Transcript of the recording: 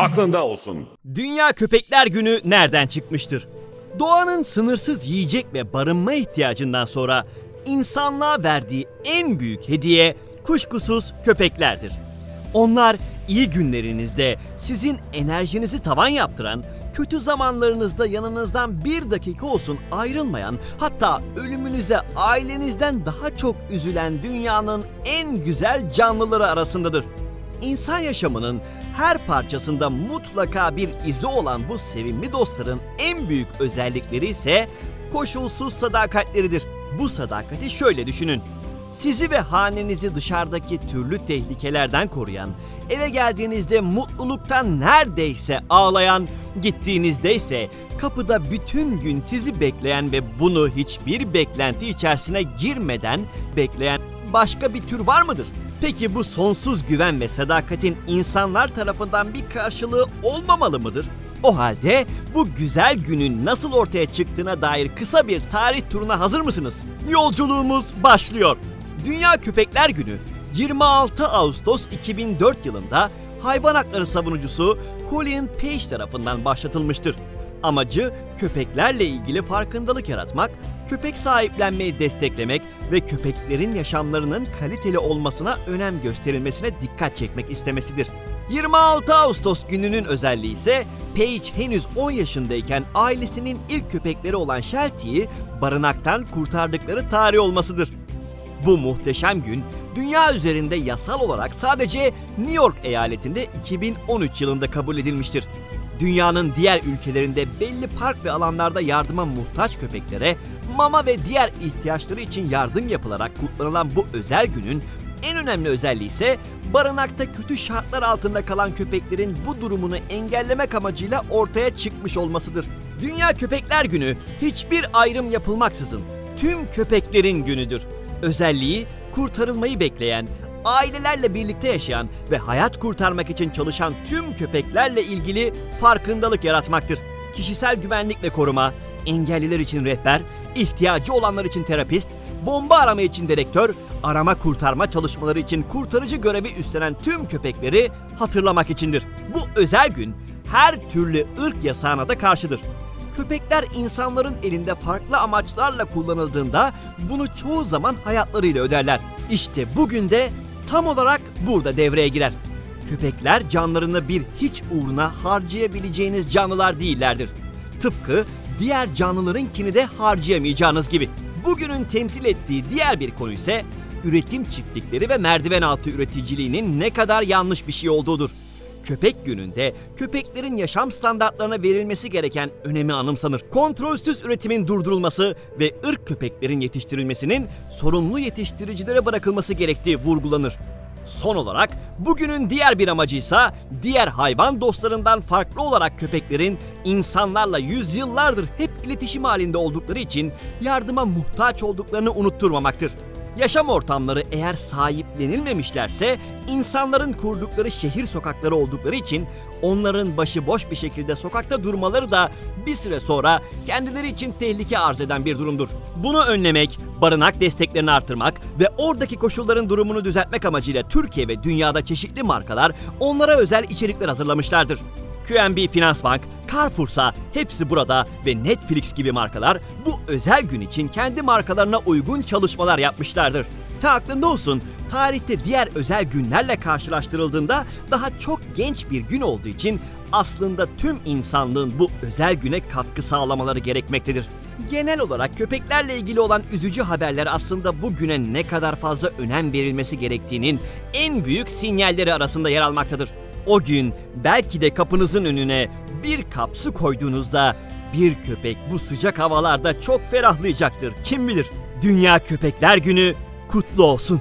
aklında olsun. Dünya Köpekler Günü nereden çıkmıştır? Doğanın sınırsız yiyecek ve barınma ihtiyacından sonra insanlığa verdiği en büyük hediye kuşkusuz köpeklerdir. Onlar iyi günlerinizde sizin enerjinizi tavan yaptıran, kötü zamanlarınızda yanınızdan bir dakika olsun ayrılmayan, hatta ölümünüze ailenizden daha çok üzülen dünyanın en güzel canlıları arasındadır. İnsan yaşamının her parçasında mutlaka bir izi olan bu sevimli dostların en büyük özellikleri ise koşulsuz sadakatleridir. Bu sadakati şöyle düşünün. Sizi ve hanenizi dışarıdaki türlü tehlikelerden koruyan, eve geldiğinizde mutluluktan neredeyse ağlayan, gittiğinizde ise kapıda bütün gün sizi bekleyen ve bunu hiçbir beklenti içerisine girmeden bekleyen başka bir tür var mıdır? Peki bu sonsuz güven ve sadakatin insanlar tarafından bir karşılığı olmamalı mıdır? O halde bu güzel günün nasıl ortaya çıktığına dair kısa bir tarih turuna hazır mısınız? Yolculuğumuz başlıyor. Dünya Köpekler Günü 26 Ağustos 2004 yılında hayvan hakları savunucusu Colin Page tarafından başlatılmıştır. Amacı köpeklerle ilgili farkındalık yaratmak, köpek sahiplenmeyi desteklemek ve köpeklerin yaşamlarının kaliteli olmasına önem gösterilmesine dikkat çekmek istemesidir. 26 Ağustos gününün özelliği ise Page henüz 10 yaşındayken ailesinin ilk köpekleri olan Shelty'yi barınaktan kurtardıkları tarih olmasıdır. Bu muhteşem gün dünya üzerinde yasal olarak sadece New York eyaletinde 2013 yılında kabul edilmiştir. Dünyanın diğer ülkelerinde belli park ve alanlarda yardıma muhtaç köpeklere mama ve diğer ihtiyaçları için yardım yapılarak kutlanılan bu özel günün en önemli özelliği ise barınakta kötü şartlar altında kalan köpeklerin bu durumunu engellemek amacıyla ortaya çıkmış olmasıdır. Dünya Köpekler Günü hiçbir ayrım yapılmaksızın tüm köpeklerin günüdür. Özelliği kurtarılmayı bekleyen, ailelerle birlikte yaşayan ve hayat kurtarmak için çalışan tüm köpeklerle ilgili farkındalık yaratmaktır. Kişisel güvenlik ve koruma, engelliler için rehber, ihtiyacı olanlar için terapist, bomba arama için direktör, arama kurtarma çalışmaları için kurtarıcı görevi üstlenen tüm köpekleri hatırlamak içindir. Bu özel gün her türlü ırk yasağına da karşıdır. Köpekler insanların elinde farklı amaçlarla kullanıldığında bunu çoğu zaman hayatlarıyla öderler. İşte bugün de tam olarak burada devreye girer. Köpekler canlarını bir hiç uğruna harcayabileceğiniz canlılar değillerdir. Tıpkı diğer canlılarınkini de harcayamayacağınız gibi. Bugünün temsil ettiği diğer bir konu ise üretim çiftlikleri ve merdiven altı üreticiliğinin ne kadar yanlış bir şey olduğudur. Köpek gününde köpeklerin yaşam standartlarına verilmesi gereken önemi anımsanır. Kontrolsüz üretimin durdurulması ve ırk köpeklerin yetiştirilmesinin sorumlu yetiştiricilere bırakılması gerektiği vurgulanır. Son olarak bugünün diğer bir amacıysa diğer hayvan dostlarından farklı olarak köpeklerin insanlarla yüzyıllardır hep iletişim halinde oldukları için yardıma muhtaç olduklarını unutturmamaktır. Yaşam ortamları eğer sahiplenilmemişlerse insanların kurdukları şehir sokakları oldukları için onların başıboş bir şekilde sokakta durmaları da bir süre sonra kendileri için tehlike arz eden bir durumdur. Bunu önlemek, barınak desteklerini artırmak ve oradaki koşulların durumunu düzeltmek amacıyla Türkiye ve dünyada çeşitli markalar onlara özel içerikler hazırlamışlardır. QNB Finansbank, Carrefour'sa hepsi burada ve Netflix gibi markalar bu özel gün için kendi markalarına uygun çalışmalar yapmışlardır. Ha aklında olsun, tarihte diğer özel günlerle karşılaştırıldığında daha çok genç bir gün olduğu için aslında tüm insanlığın bu özel güne katkı sağlamaları gerekmektedir. Genel olarak köpeklerle ilgili olan üzücü haberler aslında bu güne ne kadar fazla önem verilmesi gerektiğinin en büyük sinyalleri arasında yer almaktadır. O gün belki de kapınızın önüne bir kap su koyduğunuzda bir köpek bu sıcak havalarda çok ferahlayacaktır. Kim bilir? Dünya Köpekler Günü kutlu olsun.